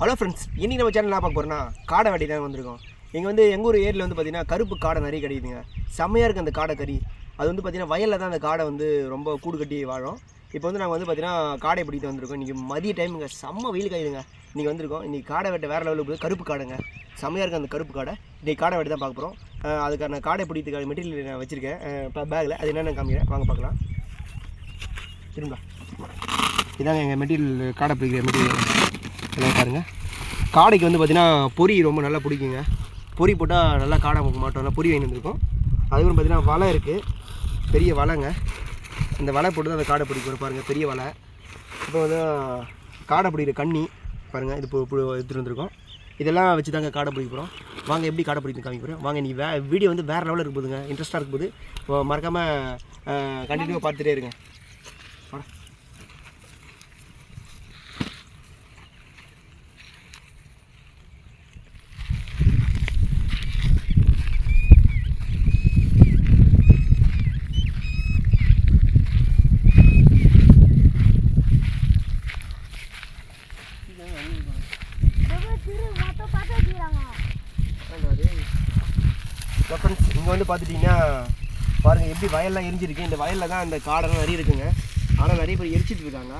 Hello friends இன்றைக்கி நம்ம channel என்ன பார்க்க போகிறோம்னா காடை வெட்டி தான் வந்திருக்கோம். இங்கே வந்து எங்கள் ஊர் ஏரியில் வந்து பார்த்திங்கன்னா கருப்பு காடை நிறைய கிடைக்குதுங்க. செம்மையாக இருக்குது அந்த காடை கறி. அது வந்து பார்த்திங்கன்னா வயலில் தான் அந்த காடை வந்து ரொம்ப கூடு கட்டி வாழும். இப்போ வந்து நாங்கள் வந்து பார்த்திங்கன்னா காடை பிடித்து வந்திருக்கோம். இன்றைக்கி மதிய டைமுங்க செம்ம வெயில் காயுதுங்க. இன்றைக்கி வந்திருக்கோம். இன்றைக்கி காடை வெட்ட வேறு லெவலுக்கு போகுது. கருப்பு காடைங்க. செம்மையாக இருக்குது அந்த கருப்பு காடை. இன்றைக்கி காடை வெட்டி தான் பார்க்க போகிறோம் அதுக்கான காடை பிடிக்கிறதுக்கான மெட்டீரியல் நான் வச்சுருக்கேன். இப்போ பேக்கில் அது என்னென்ன காமிக்கிறேன். வாங்க பார்க்கலாம். திரும்ப இதாங்க எங்கள் மெட்டீரியல் காடை பிடிக்கிற மெட்டீரியல் எல்லாம் பாருங்கள் காடைக்கு வந்து பார்த்திங்கன்னா பொரி ரொம்ப நல்லா பிடிக்குங்க. பொரி போட்டால் நல்லா காடை முக்க மாட்டோம். நல்லா பொரி வாங்கி அதுக்கப்புறம் பார்த்திங்கன்னா வலை இருக்குது பெரிய வலைங்க. இந்த வலை போட்டு தான் அந்த காடை பிடிக்கும் பாருங்கள் பெரிய வலை. இப்போ வந்து காடை பிடிக்கிற கண்ணி. பாருங்கள் இது எடுத்துகிட்டு வந்திருக்கோம். இதெல்லாம் வச்சு தாங்க காடை பிடிக்க போகிறோம் வாங்க எப்படி காடை பிடிக்கணும் காமிக்க போகிறோம் வாங்க நீ வே வீடியோ வந்து வேறு லெவலில் இருக்க போதுங்க இன்ட்ரெஸ்ட்டாக இருக்கும் போது மறக்காமல் கண்டினியூவாக பார்த்துட்டே இருங்க வாடா. ஃப்ரெண்ட்ஸ் இங்கே வந்து பார்த்துட்டிங்கன்னா பாருங்கள் எப்படி வயல்லாம் எரிஞ்சிருக்கு. இந்த வயலில் தான் அந்த காடெல்லாம் நிறைய இருக்குங்க. ஆனால் நிறைய பேர் எரிச்சிட்டு இருக்காங்க.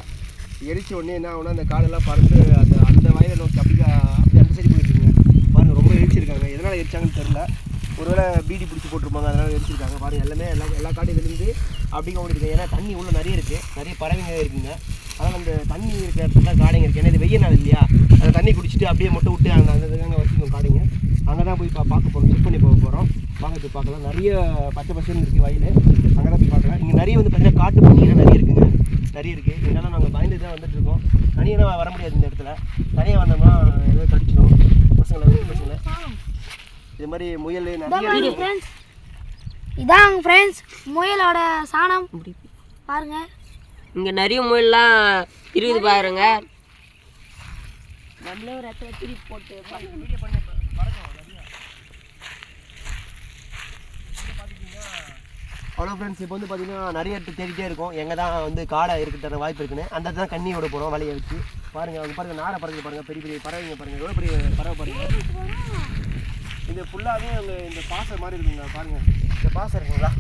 எரிச்ச உடனே என்ன ஆகுனா அந்த காடெல்லாம் பறந்து அந்த அந்த வயலை நோக்கி அப்படி அப்படி அந்த சைடு போயிட்டுருங்க பாருங்கள் ரொம்ப எரிச்சிருக்காங்க. எதனால் எரிச்சாங்கன்னு தெரில ஒருவேளை பீடி பிடிச்சி போட்டிருப்பாங்க அதனால் எரிச்சிருக்காங்க. பாருங்கள் எல்லாமே எல்லா எல்லா காடையும் விழுந்து அப்படிங்க ஓடிருக்கு ஏன்னா தண்ணி உள்ளே நிறைய இருக்குது நிறைய பறவைங்க இருக்குங்க. அதனால் அந்த தண்ணி இருக்கிற இடத்துல காடைங்க இருக்குது ஏன்னா இது வெய்ய நாள் இல்லையா? அந்த தண்ணி குடிச்சிட்டு அப்படியே மட்டும் விட்டு அந்த அந்த இதுதாங்க வச்சுக்கோங்க காடைங்க. அங்கே தான் போய் பா பார்க்க போகிறோம் செக் பண்ணி போக போகிறோம் வாங்க போய் பார்க்கலாம். நிறைய பச்சை பசங்க இருக்குது வயல். அங்கே தான் போய் பார்க்கலாம். இங்கே நிறைய வந்து பார்த்தீங்கன்னா காட்டு பண்ணிங்கன்னா நிறைய இருக்குங்க. நிறைய இருக்குது இதெல்லாம் நாங்கள் பயந்து தான் வந்துட்டு இருக்கோம். தனியாக வர முடியாது இந்த இடத்துல. தனியாக வந்தோம்னா ஏதோ கடிச்சிடும். பசங்களை பசங்களை. இது மாதிரி முயல் நிறைய இதாங்க ஃப்ரெண்ட்ஸ் முயலோட சாணம். பாருங்க. இங்க நிறைய முயல்லாம் இருக்குது பாருங்க. நம்மளே ஒரு இடத்துல திருப்பி போட்டு அவ்வளோ ஃப்ரெண்ட்ஸ் இப்போ வந்து பார்த்தீங்கன்னா நிறைய இடத்து தேடிட்டே இருக்கும். எங்கே தான் வந்து காடை இருக்கிற வாய்ப்பு இருக்குன்னு. அந்த இடத்துல தான் கண்ணி விட போகிறோம் வலையை வச்சு. பாருங்கள் அவங்க பாருங்கள் நாரை பறவை பாருங்கள் பெரிய பெரிய பறவைங்க பாருங்கள் எவ்வளோ பெரிய பறவை பாருங்கள் இது ஃபுல்லாகவே அங்கே இந்த பாசை மாதிரி இருக்குங்க பாருங்கள் இந்த பாசை இருக்குங்களா?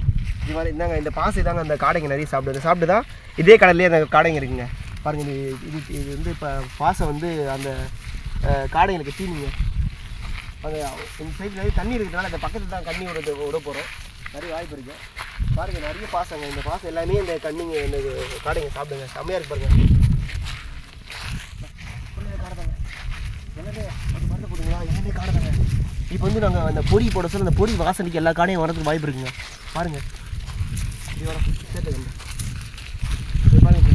இது மாதிரி இந்தாங்க இந்த பாசை தாங்க அந்த காடைங்க நிறைய சாப்பிடுது. சாப்பிட்டு தான் இதே கடல்லே அந்த காடைங்க இருக்குங்க. பாருங்கள் இது இது இது வந்து இப்போ பாசை வந்து அந்த காடைங்களுக்கு தீனிங்க. அந்த இந்த சைடில் நிறைய தண்ணி இருக்கிறதுனால அந்த பக்கத்தில் தான் கண்ணி விட விட போகிறோம் நிறைய வாய்ப்பு இருக்குது பாருங்க நிறைய பாசங்க இந்த பாசம் எல்லாமே இந்த கண்ணிங்க இந்த காடைங்க சாப்பிடுங்க. செம்மையாக இருக்கு பாருங்க. இப்போ வந்து நாங்கள் அந்த பொடி போட சொல்ல அந்த பொரி வாசனைக்கு எல்லா காடையும் வரதுக்கு வாய்ப்பு இருக்குங்க. பாருங்க. இது வர சேர்த்துக்கங்க பாருங்க.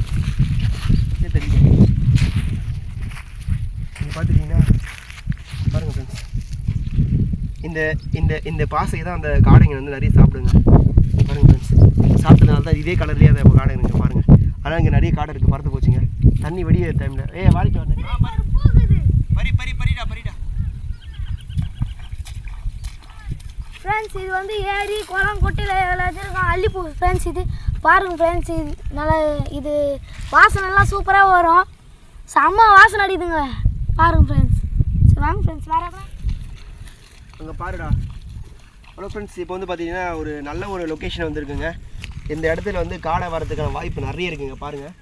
சேர்த்துக்கங்க பாருங்க ஃப்ரெண்ட்ஸ் இந்த இந்த இந்த பாசையை தான் அந்த காடைங்க வந்து நிறைய சாப்பிடுங்க. பாருங்க ஃப்ரெண்ட்ஸ் சாப்பிட்டதுனால தான் இதே கலர்லேயே அந்த காடை இருக்குங்க பாருங்க. ஆனால் இங்கே நிறைய காடை இருக்குது பறந்து போச்சுங்க. தண்ணி வெடிய டைமில் ஏ வாடிக்கு வரணும் பரி பரி பரிடா பரிடா. ஃப்ரெண்ட்ஸ் இது வந்து ஏரி குளம் குட்டையில் வச்சுருக்கோம் அள்ளிப்பூ ஃப்ரெண்ட்ஸ் இது பாருங்க ஃப்ரெண்ட்ஸ் இது நல்லா இது வாசனைலாம் சூப்பராக வரும். செம்ம வாசனை அடிக்குதுங்க. பாருங்க ஃப்ரெண்ட்ஸ் சரி வாங்க ஃப்ரெண்ட்ஸ் வேற? அங்கே பாருடா. ஹலோ ஃப்ரெண்ட்ஸ் இப்போ வந்து பார்த்தீங்கன்னா ஒரு நல்ல ஒரு லொக்கேஷன் வந்திருக்குங்க. இந்த இடத்துல வந்து காடை வரதுக்கான வாய்ப்பு நிறைய இருக்குங்க பாருங்கள்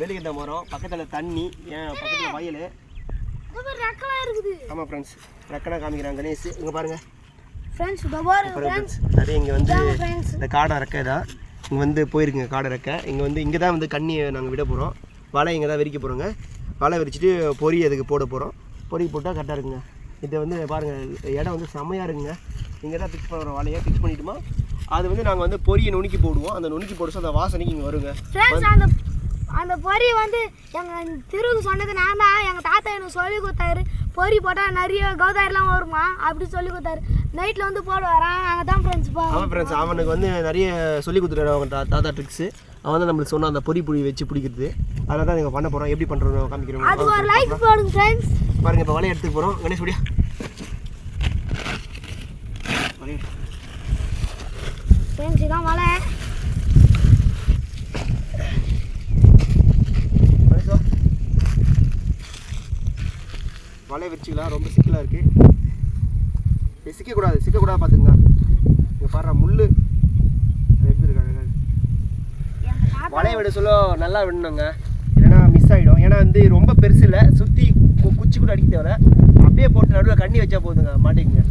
வெளிக்கிட்ட மரம் பக்கத்தில் தண்ணி ஏன் பக்கத்தில் வயல். இருக்குது ஆமாம் ஃப்ரெண்ட்ஸ் ரெக்கடா காமிக்கிறாங்க கணேஷ். இங்கே பாருங்கள் ஃப்ரெண்ட்ஸ் ஃப்ரெண்ட்ஸ் நிறைய இங்கே வந்து இந்த காடை ரெக்கை தான். இங்கே வந்து போயிருக்குங்க காடை ரெக்கை. இங்கே வந்து இங்கே தான் வந்து கண்ணியை நாங்கள் விட போகிறோம் வலை இங்கே தான் விரிக்க போகிறோங்க வலை விரிச்சிட்டு பொரி அதுக்கு போட போகிறோம் பொரி போட்டால் கரெக்டாக இருக்குங்க. இது வந்து பாருங்கள் இடம் வந்து செம்மையாக இருக்குங்க. இங்கே தான் ஃபிக்ஸ் பண்ணுறோம் வலையை ஃபிக்ஸ் பண்ணிட்டோமா? அது வந்து நாங்கள் வந்து பொரியை நுணுக்கி போடுவோம். அந்த நுணுக்கி போட்டு அந்த வாசனைக்கு இங்கே வருங்க. ஃப்ரெண்ட்ஸ் அந்த அந்த பொரி வந்து எங்கள் திருவுக்கு சொன்னது நான் தான். எங்கள் தாத்தா எனக்கு சொல்லி கொடுத்தாரு. பொரி போட்டால் நிறைய கௌதாரிலாம் வருமா? அப்படி சொல்லி கொடுத்தாரு. நைட்டில் வந்து போடுவாராம் அங்கே தான் ஃப்ரெண்ட்ஸ் பா. ஆமாம் ஃப்ரெண்ட்ஸ் அவனுக்கு வந்து நிறைய சொல்லி கொடுத்துட்டாரு அவங்க தா- தாத்தா ட்ரிக்ஸு அவன் வந்து நம்மளுக்கு சொன்ன அந்த பொரி புளி வச்சு பிடிக்கிறது. அதனால தான் நீங்கள் பண்ண போகிறோம் எப்படி பண்ணுறோம் காமிக்கிறோம். அதுக்கு ஒரு லைக் போடுங்க ஃப்ரெண்ஸ் பாருங்க இப்போ வலையை எடுத்துக்க போகிறோம் கணேஷ் முடியா வலையை எடு. ஃப்ரெண்ட்ஸ் இதான் வலை. வலையை வச்சுக்கலாம் ரொம்ப சிக்கலாக இருக்குது சிக்கக்கூடாது சிக்கக்கூடாது பார்த்துங்க இங்கே பாரு முள் எடுத்துருக்காங்க வலையை விட சொல்ல நல்லா விடணுங்க. இல்லைன்னா மிஸ் ஆகிடும் ஏன்னா வந்து ரொம்ப பெருசு இல்லை. சுற்றி குச்சி கூட அடிக்க தேவை அப்படியே போட்டு நடுவில் கண்ணி வச்சா போதுங்க மாட்டிக்குங்க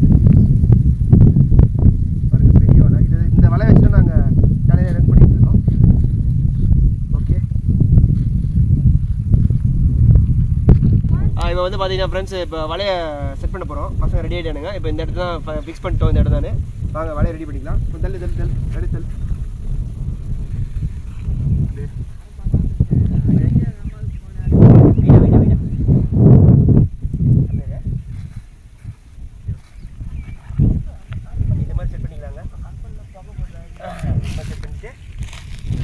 பாருங்க பெரிய வலை இது இந்த வலை வச்சு நாங்கள் தலையில் ரன் பண்ணிட்டு இருக்கோம். ஓகே இப்போ வந்து பார்த்தீங்கன்னா ஃப்ரெண்ட்ஸ் இப்போ வலையை செட் பண்ண போகிறோம் பசங்க ரெடி ஆகிட்டானுங்க இப்போ இந்த இடத்துல தான் ஃபிக்ஸ் பண்ணிட்டோம் இந்த இடம் தானே வாங்க வலையை ரெடி பண்ணிக்கலாம். இப்போ தள்ளு தள்ளு தள்ளு. தள்ளு தள்ளு வீடா, வீடா, வீடா. அப்படியே. இந்த மாதிரி செட் பண்ணிக்கலாங்க இந்த மாதிரி செட் பண்ணிட்டு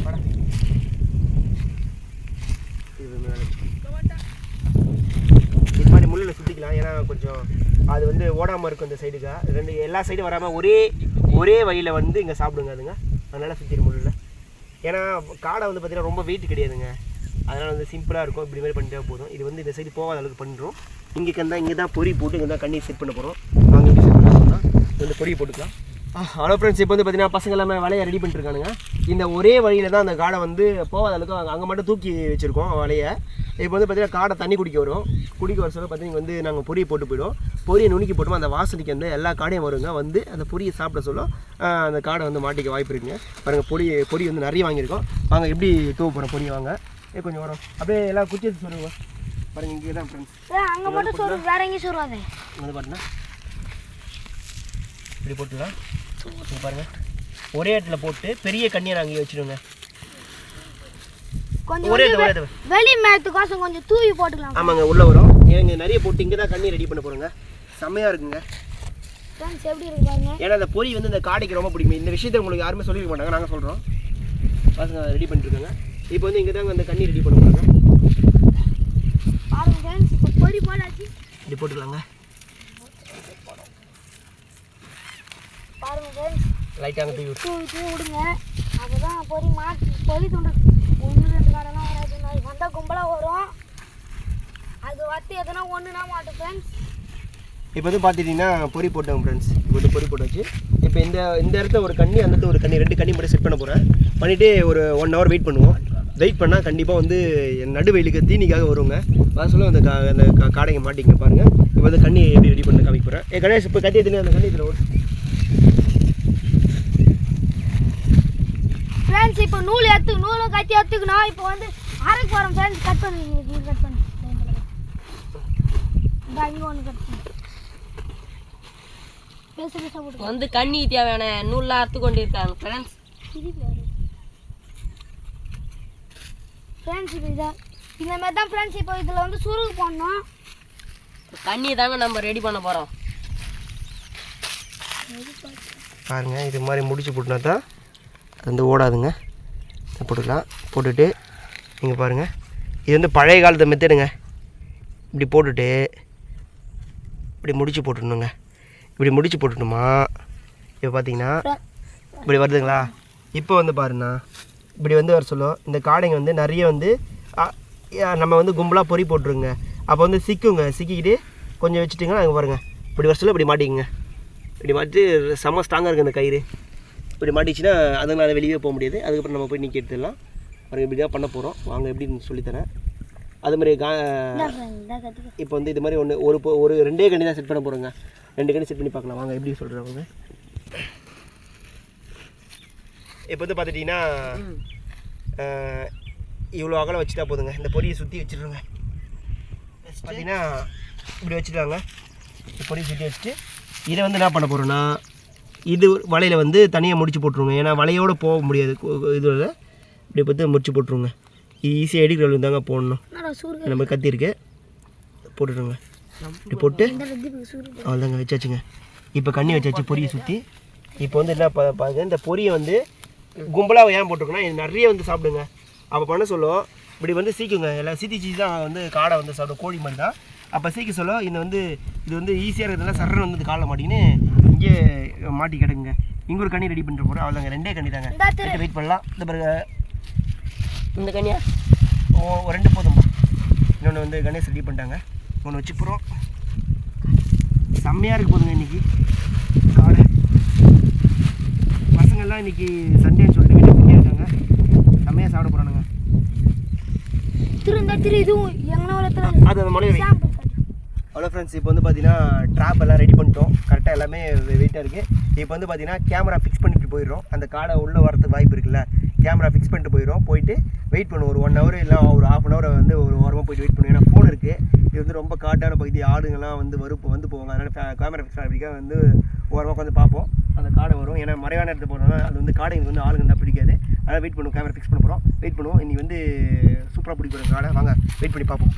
வாடா. இது மேலே இது மாதிரி முள்ளில் சுற்றிக்கலாம் ஏன்னா கொஞ்சம் அது வந்து ஓடாமல் இருக்கும் இந்த சைடுக்கா ரெண்டு எல்லா சைடும் வராமல் ஒரே ஒரே வழியில் வந்து இங்கே சாப்பிடுங்க அதுங்க அதனால் சுற்றி முடியல. ஏன்னா காடை வந்து பார்த்திங்கன்னா ரொம்ப வெயிட் கிடையாதுங்க. அதனால் வந்து சிம்பிளாக இருக்கும். இப்படி மாதிரி பண்ணிட்டே போதும். இது வந்து இந்த சைடு போகாத அளவுக்கு பண்ணுறோம் இங்கே கந்தா இங்கே தான் பொறி போட்டு இங்கே தான் கண்ணி செட் பண்ண போகிறோம் நாங்கள் எப்படி செட் பண்ணலாம் இந்த பொறி போட்டுக்கலாம். ஹலோ ஃப்ரெண்ட்ஸ் இப்போ வந்து பார்த்தீங்கன்னா பசங்க எல்லாமே வலையை ரெடி பண்ணிட்டுருக்கானுங்க இந்த ஒரே வழியில் தான் அந்த காடை வந்து போகாத அளவுக்கு அங்கே அங்கே மட்டும் தூக்கி வச்சுருக்கோம் வலையை. இப்போ வந்து பார்த்தீங்கன்னா காடை தண்ணி குடிக்க வரும். குடிக்க வர சொல்ல பார்த்தீங்கன்னா வந்து நாங்கள் பொரியை போட்டு போயிடும் பொரியை நுணுக்கி போட்டோம் அந்த வாசனைக்கு வந்து எல்லா காடையும் வருங்க. வந்து அந்த பொரியை சாப்பிட சொல்ல அந்த காடை வந்து மாட்டிக்க வாய்ப்பு இருக்குங்க. பாருங்கள் பொரி பொரி வந்து நிறைய வாங்கியிருக்கோம். வாங்க எப்படி தூவ போகிறோம் பொரியை வாங்க. ஏ கொஞ்சம் வரும். அப்படியே எல்லா குச்சி எடுத்து சொல்லுங்க. பாருங்க இங்கே தான் ஃப்ரெண்ட்ஸ் அங்கே மட்டும் சோறு வேற எங்கேயும் சோறுவாது வந்து பாருங்க இப்படி போட்டுக்கலாம் இங்க பாருங்க. ஒரே இடத்துல போட்டு பெரிய கண்ணியை நாங்கள் இங்கே வச்சுருங்க கொஞ்சம். வெளி மேத்துக்கோசம் கொஞ்சம் தூவி போட்டுக்கலாம். ஆமாங்க உள்ளே வரும். ஏங்க நிறைய போட்டு இங்கே தான் கண்ணி ரெடி பண்ண போகிறோங்க செம்மையாக இருக்குங்க. எப்படி ஏன்னா அந்த பொரி வந்து இந்த காடைக்கு ரொம்ப பிடிக்கும். இந்த விஷயத்தை உங்களுக்கு யாருமே சொல்லிக்க மாட்டாங்க. நாங்கள் சொல்கிறோம் பசங்க ரெடி பண்ணிட்டுருக்காங்க. இப்போ வந்து இங்கே தாங்க அந்த கண்ணி ரெடி பண்ண போகிறாங்க பாருங்க இப்போ பொறி போடாச்சு. இப்படி போட்டுக்கலாங்க. பாருங்க ஃப்ரெண்ட்ஸ் லைட்டாக தூவி விட்டு தூவி விடுங்க. அப்பதான் பொறி மாட்டி பொறி துண்டு. ஒன்று ரெண்டு காடெல்லாம் வராதுங்க அது வந்தால் கும்பலாக வரும். அது வத்து எதனா ஒன்றுனா மாட்டோம் ஃப்ரெண்ட்ஸ் இப்போ வந்து பார்த்துட்டிங்கன்னா பொரி போட்டோம் ஃப்ரெண்ட்ஸ் இப்போ பொரி போட்டாச்சு. இப்போ இந்த இந்த இடத்துல ஒரு கண்ணி அந்த ஒரு கண்ணி ரெண்டு கண்ணி மட்டும் செட் பண்ண போகிறேன் பண்ணிவிட்டு ஒரு ஒன் ஹவர் வெயிட் பண்ணுவோம். வெயிட் பண்ணால் கண்டிப்பாக வந்து நடுவெயிலுக்கு தீனிக்காக வருவாங்க வர சொல்ல அந்த கா அந்த காடைங்க மாட்டிங்க பாருங்கள் இப்போ வந்து கண்ணி எப்படி ரெடி பண்ண காமிக்க போகிறேன் ஏ கணேஷ் இப்போ கத்தி எடுத்துன்னு அந்த கண்ணி இதில் ஃப்ரெண்ட்ஸ் இப்போ நூல் எடுத்து நூலும் கத்தி எடுத்துக்கணும். இப்போ வந்து அரைக்கு போகிறோம் ஃப்ரெண்ட்ஸ் கட் பண்ணி இது கட் பண்ணி. இங்கே ஒன்று கட் பண்ணி. பேச பேச போட்டு வந்து கண்ணிக்கு தேவையான நூல்லாம் அறுத்து கொண்டு இருக்காங்க ஃப்ரெண்ட்ஸ் ஃப்ரெண்ட்ஸ் இப்போ இதை இந்த மாதிரி தான் ஃப்ரெண்ட்ஸ் இப்போ இதில் வந்து சுருகு போடணும். கண்ணி தாங்க நம்ம ரெடி பண்ண போகிறோம் பாருங்கள் இது மாதிரி முடிச்சு போட்டுனா தான் அது வந்து ஓடாதுங்க. போட்டுக்கலாம். போட்டுட்டு நீங்கள் பாருங்கள் இது வந்து பழைய காலத்து மெத்தடுங்க இப்படி போட்டுட்டு இப்படி முடிச்சு போட்டுடணுங்க. இப்படி முடிச்சு போட்டுட்டோமா இப்போ பார்த்தீங்கன்னா இப்படி வருதுங்களா? இப்போ வந்து பாருண்ணா இப்படி வந்து வர சொல்லும். இந்த காடைங்க வந்து நிறைய வந்து நம்ம வந்து கும்பலாக பொறி போட்டுருங்க. அப்போ வந்து சிக்குங்க. சிக்கிக்கிட்டு கொஞ்சம் வச்சுட்டிங்கன்னா அங்கே பாருங்கள் இப்படி வர சொல்ல இப்படி மாட்டிக்குங்க. இப்படி மாட்டி செம்ம ஸ்ட்ராங்காக இருக்குது இந்த கயிறு. இப்படி மாட்டிச்சுன்னா அதனால வெளியே போக முடியாது. அதுக்கப்புறம் நம்ம போய் நீக்கி எடுத்துடலாம். பாருங்க இப்படி தான் பண்ண போகிறோம் வாங்க எப்படின்னு சொல்லித்தரேன் அது மாதிரி கா இப்போ வந்து இது மாதிரி ஒன்று ஒரு ஒரு ரெண்டே கண்ணி தான் செட் பண்ண போகிறோங்க ரெண்டு கண்ணி செட் பண்ணி பார்க்கலாம். வாங்க எப்படி சொல்கிறவங்க இப்போ வந்து பார்த்துட்டிங்கன்னா இவ்வளோ அகலம் வச்சுட்டா போதுங்க. இந்த பொடியை சுற்றி வச்சிடுறோங்க பார்த்தீங்கன்னா இப்படி வச்சுட்டாங்க இந்த பொடியை சுற்றி வச்சுட்டு இதை வந்து என்ன பண்ண போகிறோன்னா இது வலையில் வந்து தனியாக முடிச்சு போட்டுருங்க. ஏன்னா வலையோடு போக முடியாது. இதில் இப்படி பார்த்து முடிச்சு போட்டுருங்க. ஈஸியாக எடுக்கிற தாங்க போடணும். நம்ம கத்தி இருக்கு போட்டுடுங்க. இப்படி போட்டு அவ்வளோதாங்க வச்சாச்சுங்க. இப்போ கண்ணி வச்சாச்சு பொரியை சுற்றி இப்போ வந்து என்ன பா பாருங்க இந்த பொரியை வந்து கும்பலாக ஏன் போட்டிருக்கோன்னா இது நிறைய வந்து சாப்பிடுங்க. அப்போ பண்ண சொல்லும் இப்படி வந்து சீக்குங்க. எல்லாம் சீத்தி சீச்சி தான் வந்து காடை வந்து சாப்பிடும் கோழி மாதிரி தான். அப்போ சீக்க சொல்ல இந்த வந்து இது வந்து ஈஸியாக இருக்கிறதுனால சரண் வந்து இது காலில் மாட்டிக்கின்னு இங்கே மாட்டி கிடக்குங்க இங்கே ஒரு கண்ணி ரெடி பண்ணிட்டு போகிறோம் அவ்வளோதாங்க ரெண்டே கண்ணி தாங்க. வெயிட் பண்ணலாம் இந்த பிறகு இந்த கண்ணியா? ஓ ஒரு ரெண்டு போதும்பா. இன்னொன்று வந்து கணேஷ் ரெடி பண்ணிட்டாங்க. ஒன்று வச்சு போகிறோம் செம்மையாக இருக்கு போதுங்க இன்னைக்கு. காடை. பசங்கள்லாம் இன்னைக்கு சண்டேன்னு சொல்லிட்டு வீட்டில் ஃப்ரீயாக இருக்காங்க செம்மையாக சாப்பிட போகிறானுங்க திரு இந்த திரு இதுவும் எங்கன்னா அது அந்த மொழி. அவ்வளோ ஃப்ரெண்ட்ஸ் இப்போ வந்து பார்த்தீங்கன்னா ட்ராப் எல்லாம் ரெடி பண்ணிட்டோம். கரெக்டாக எல்லாமே வெயிட்டாக இருக்குது இப்போ வந்து பார்த்தீங்கன்னா கேமரா ஃபிக்ஸ் பண்ணிட்டு போயிடுறோம். அந்த காடை உள்ளே வரதுக்கு வாய்ப்பு இருக்குல்ல. கேமரா ஃபிக்ஸ் பண்ணிட்டு போயிடும் போயிட்டு வெயிட் பண்ணுவோம். ஒரு ஒன் ஹவர் இல்லை ஒரு ஆஃப் அன் ஹவர் வந்து ஒரு ஓரமாக போயிட்டு வெயிட் பண்ணுவோம். ஏன்னா ஃபோன் இருக்குது இது வந்து ரொம்ப காட்டான பகுதி. ஆடுங்கள்லாம் வந்து வரும் வந்து போவாங்க. அதனால் கேமரா ஃபிக்ஸ் பண்ணிக்காக வந்து ஓரமாக உட்காந்து பார்ப்போம். அந்த காடை வரும். ஏன்னா மறைவான இடத்துல போனோம்னா அது வந்து காடைங்களுக்கு வந்து ஆளுங்க தான் பிடிக்காது. அதனால் வெயிட் பண்ணுவோம். கேமரா ஃபிக்ஸ் பண்ண போகிறோம் வெயிட் பண்ணுவோம். இன்றைக்கி வந்து சூப்பராக பிடிக்கிற காடை. வாங்க வெயிட் பண்ணி பார்ப்போம்.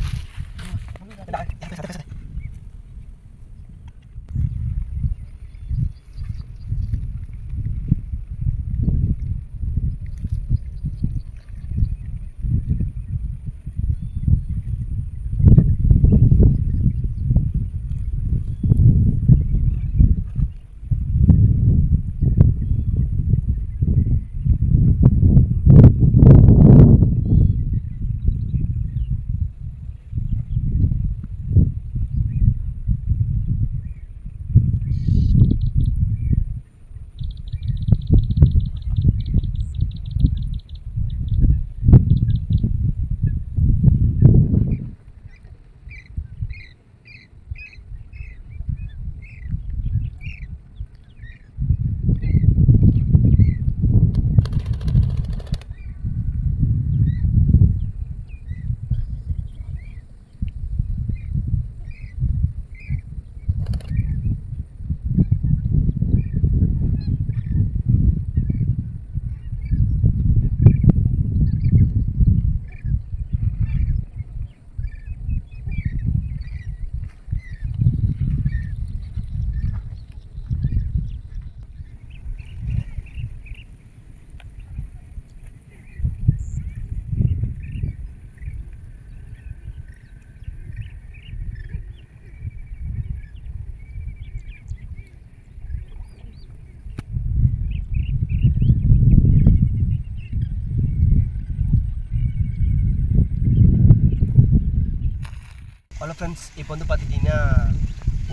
ஃப்ரெண்ட்ஸ் இப்போ வந்து பார்த்துட்டிங்கன்னா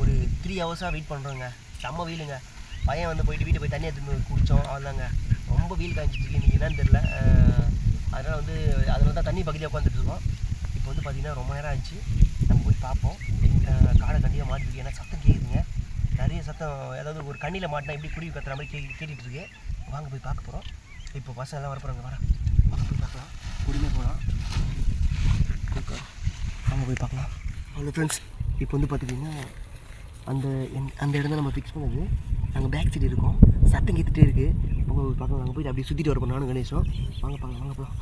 ஒரு த்ரீ ஹவர்ஸாக வெயிட் பண்ணுறோங்க செம்ம வெயிலுங்க. பையன் வந்து போயிட்டு வீட்டை போய் தண்ணி எடுத்துன்னு குடித்தோம் அவ்வளோதாங்க ரொம்ப வெயில் காய்ஞ்சிட்டு இருக்கு. இன்றைக்கி என்னன்னு தெரில அதனால் வந்து அதில் தான் தண்ணி பக்கத்தில் உட்காந்துட்டு இருக்கோம். இப்போ வந்து பார்த்திங்கன்னா ரொம்ப நேரம் ஆச்சு நம்ம போய் பார்ப்போம். காடை கண்டிப்பாக மாட்டிருக்கு ஏன்னா சத்தம் கேட்குதுங்க நிறைய சத்தம் ஏதாவது ஒரு கண்ணியில் மாட்டினா எப்படி குருவி கத்துற மாதிரி கே கேட்டுட்ருக்கு வாங்க போய் பார்க்க போகிறோம் இப்போ பசங்க எல்லாம் வரப்போகிறாங்க வர வாங்க போய் பார்க்கலாம். குடிமே போகலாம் வாங்க போய் பார்க்கலாம். அவ்வளோ ஃப்ரெண்ட்ஸ் இப்போ வந்து பார்த்துட்டிங்கன்னா அந்த என்- அந்த இடம் தான் நம்ம ஃபிக்ஸ் பண்ணது. நாங்கள் பேக் சைடு இருக்கோம். சத்தம் கேட்டுகிட்டே இருக்குது அவங்க பார்க்கலாம். நாங்கள் போயிட்டு அப்படியே சுற்றிட்டு வரப்போ நானும் கணேஷும். வாங்க பார்க்கலாம். வாங்க போகலாம்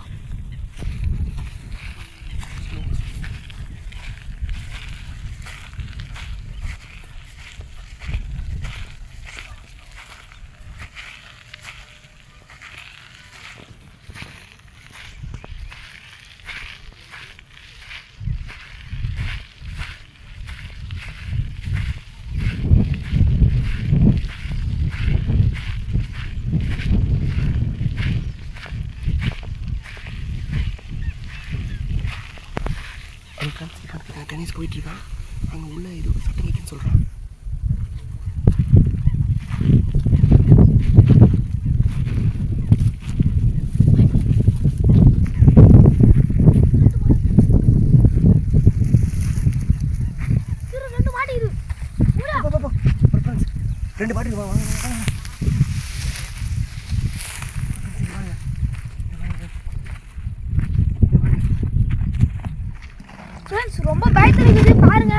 அது ஃப்ரெண்ட்ஸ் இப்போ போயிட்டுருக்கான் அங்கே உள்ள இது சட்டம் வைக்கன்னு சொல்கிறான் திரு ரெண்டு மாட்டிக்குது ஃப்ரெண்ட்ஸ் ரெண்டு பாட்டு வா வாங்க வாங்க, வாங்க Friends, இங்க வாங்க. இங்க வாங்க. இங்க வாங்க. ஃப்ரெண்ட்ஸ் ரொம்ப பயத்துல இருக்குது பாருங்க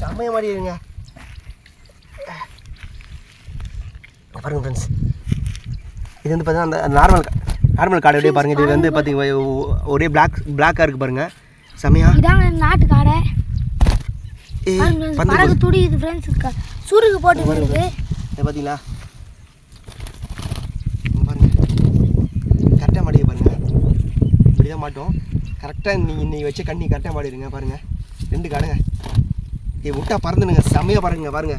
செம்மைய மாதிரி இருங்க இங்க பாருங்க ஃப்ரெண்ட்ஸ் இது வந்து பார்த்தீங்கன்னா அந்த நார்மல் நார்மல் காடை அப்படியே பாருங்க. இது வந்து பார்த்தீங்க ஒரே பிளாக் பிளாக்காக இருக்குது பாருங்க. இதாங்க நாட்டு காடை. பந்து பறகு துடிக்குது ஃப்ரெண்ட்ஸ் சுருக்கு போட்டு இதை பார்த்தீங்களா பாருங்க. கரெக்டாக மாட்டிக்க பாருங்க. இப்படி தான் மாட்டோம். கரெக்டாக நீங்கள் இன்னைக்கு வச்ச கண்ணி கரெக்டாக மாட்டிடுங்க பாருங்க. ரெண்டு காடுங்க. ஏ விட்டா பறந்துடுங்க. செம்மையாக பாருங்க பாருங்க.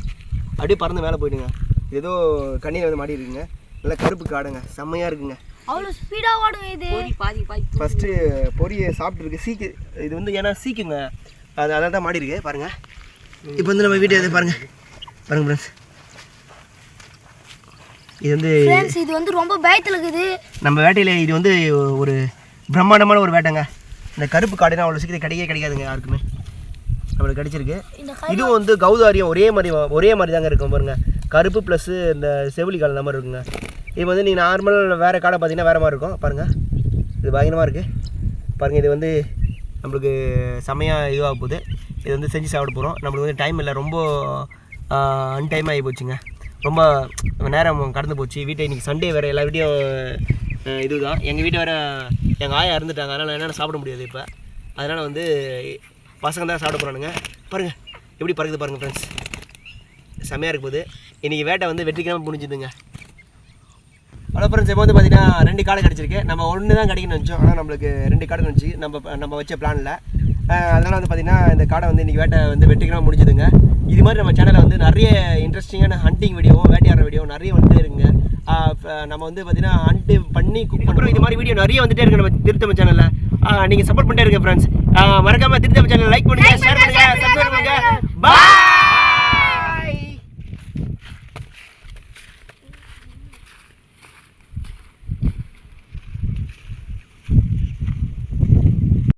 அப்படியே பறந்து மேலே போயிடுங்க. ஏதோ கண்ணியில் வந்து மாட்டிருக்குங்க நல்லா கருப்பு காடுங்க. செம்மையாக இருக்குங்க. அவ்வளோ ஸ்பீடாக ஓடுங்க இது. ஃபஸ்ட்டு பொரியை சாப்பிட்ருக்கு சீக்கு இது வந்து ஏன்னா சீக்குங்க. அது அதான் தான் மாடி இருக்கு பாருங்கள் இப்போ வந்து நம்ம வீட்டை இது பாருங்கள் பாருங்கள் ஃப்ரெண்ட்ஸ் இது வந்து ஃப்ரெண்ட்ஸ் இது வந்து ரொம்ப பயத்தில் இருக்குது. நம்ம வேட்டையில் இது வந்து ஒரு பிரம்மாண்டமான ஒரு வேட்டைங்க. இந்த கருப்பு காடுனா அவ்வளோ சீக்கிரம் கிடைக்கவே கிடைக்காதுங்க யாருக்குமே. நம்மளுக்கு கிடைச்சிருக்கு. இதுவும் வந்து கௌதாரியம் ஒரே மாதிரி ஒரே மாதிரி தாங்க இருக்கும் பாருங்க. கருப்பு ப்ளஸ்ஸு இந்த செவிலி கால் மாதிரி இருக்குங்க. இது வந்து நீங்கள் நார்மல் வேறு காடை பார்த்தீங்கன்னா வேறு மாதிரி இருக்கும். பாருங்கள் இது பயங்கரமாக இருக்குது பாருங்கள் இது வந்து நம்மளுக்கு செமையாக இதுவாக போகுது. இது வந்து செஞ்சு சாப்பிட போகிறோம் நம்மளுக்கு வந்து டைம் இல்லை. ரொம்ப அன்டைம் ஆகி போச்சுங்க. ரொம்ப நேரம் கடந்து போச்சு. வீட்டை இன்றைக்கி சண்டே வேறு எல்லா வீட்டையும் இதுதான். எங்கள் வீட்டை வேறு எங்கள் ஆயா இறந்துட்டாங்க. அதனால் என்னால் சாப்பிட முடியாது இப்போ. அதனால் வந்து பசங்க தான் சாப்பிட போகிறானுங்க பாருங்கள் எப்படி பறக்குது பாருங்கள் ஃப்ரெண்ட்ஸ் செம்மையாக இருக்கும் போகுது இன்றைக்கி வேட்டை வந்து வெற்றிக்காமல் முடிஞ்சுதுங்க ஹலோ ஃப்ரெண்ட்ஸ் இப்போ வந்து பார்த்தீங்கன்னா ரெண்டு காடை கிடச்சிருக்கு. நம்ம ஒன்று தான் கிடைக்கணும்னு நினச்சோம். ஆனால் நம்மளுக்கு ரெண்டு காடை நினச்சி நம்ம நம்ம வச்ச பிளானில் அதனால் வந்து பார்த்தீங்கன்னா இந்த காடை வந்து இன்றைக்கி வேட்டை வந்து வெற்றிக்காமல் முடிஞ்சுதுங்க. இது மாதிரி நம்ம சேனலில் வந்து நிறைய இன்ட்ரெஸ்டிங்கான ஹண்டிங் வீடியோ வேட்டையாடுற வீடியோ நிறைய வந்துட்டே இருக்குங்க. நம்ம வந்து பார்த்தீங்கன்னா ஹண்ட்டு பண்ணி குக் பண்ணுறோம் இது மாதிரி வீடியோ நிறைய வந்துட்டே இருக்கு நம்ம திருத்தம் சேனலில் நீங்கள் சப்போர்ட் பண்ணிட்டே இருங்க ஃப்ரெண்ட்ஸ் மறக்காமல் திருத்தம் சேனல் லைக் பண்ணுங்கள் ஷேர் பண்ணுங்கள் சப்ஸ்கிரைப் பண்ணுங்கள் பாய்